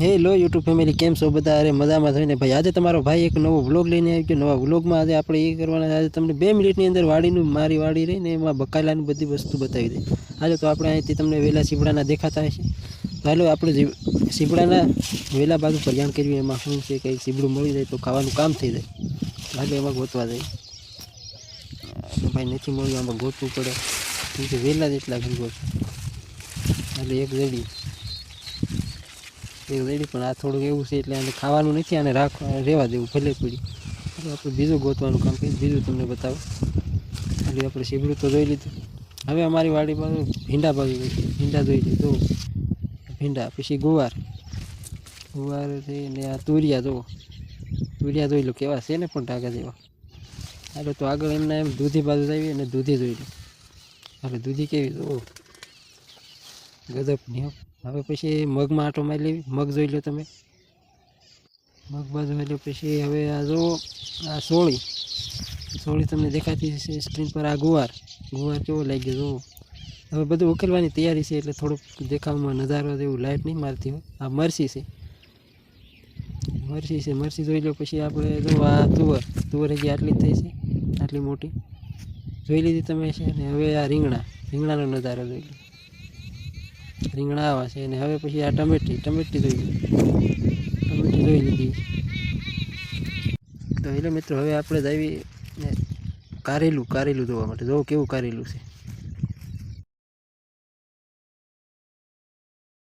હે લો YouTube family કેમ છો બધા? અરે મજામાં થઈને ભાઈ. આજે તમારો ભાઈ એક નવો વ્લોગ લઈને આવી ગયો નવા વ્લોગમાં આજે આપણે એ કરવાના આજે તમને બે મિનિટની અંદર વાડીનું મારી વાડી રહીને એમાં બકાલાની બધી વસ્તુ બતાવી દે. આજે તો આપણે અહીંથી તમને વેલા સીપડાના દેખાતા હશે. તો હાલો, આપણે સીપડાના વેલા બાજુ પરિયાણ કર્યું, એમાં શું છે, કંઈ સીબડું મળી જાય તો ખાવાનું કામ થઈ જાય. હાલો, એમાં ગોતવા જાય ભાઈ નથી મળ્યું, આમાં ગોતવું પડે. વેલા જેટલા ઘણી ગોત એટલે એક જડી એક રેડી, પણ આ થોડુંક એવું છે એટલે આને ખાવાનું નથી, આને રાખવા, રહેવા દેવું, ભલે પડી. એટલે આપણે બીજું ગોતવાનું કામ કરીએ, બીજું તમને બતાવો. એટલે આપણે સીબડું તો જોઈ લીધું. હવે અમારી વાડી પાસે ભીંડા બાજુ ગઈ ભીંડા જોઈ લીધું ભીંડા, પછી ગુવાર. ગુવાર ને આ તુરિયા, જુઓ. તુરિયા જોઈ લો, કેવા છે ને પણ ટાંકા જેવા. હાલો, તો આગળ એમના એમ દૂધી બાજુ આવી અને દૂધી જોઈ લો. હાલો, દૂધી કેવી, જુઓ. ગજબની હવે પછી મગમાં આટો મારી લેવી મગ જોઈ લો તમે. મગ બાજુ એટલે પછી હવે આ જુઓ, આ સોળી. સોળી તમને દેખાતી હશે સ્ક્રીન પર, આ ગુવાર. ગુવાર કેવો લાગ્યો જુઓ. હવે બધું ઉકેલવાની તૈયારી છે, એટલે થોડુંક દેખાવમાં નજારો જેવું લાઇટ નહીં મારતી હોય. આ મરસી છે. મરસી છે, મરસી જોઈ લો, પછી આપણે જો આ તુવર. તુવર હજી આટલી જ થઈ છે, આટલી મોટી. જોઈ લીધી તમે છે ને? હવે આ રીંગણા. રીંગણાનો નજારો જોઈ લો. રીંગણા આવે છે અને હવે પછી આ ટમેટી ટમેટી જોઈ ટમેટી જોઈ લીધી. તો એટલે મિત્રો, હવે આપણે જ આવી કારેલું કારેલું જોવા માટે. જોવો કેવું કારેલું છે?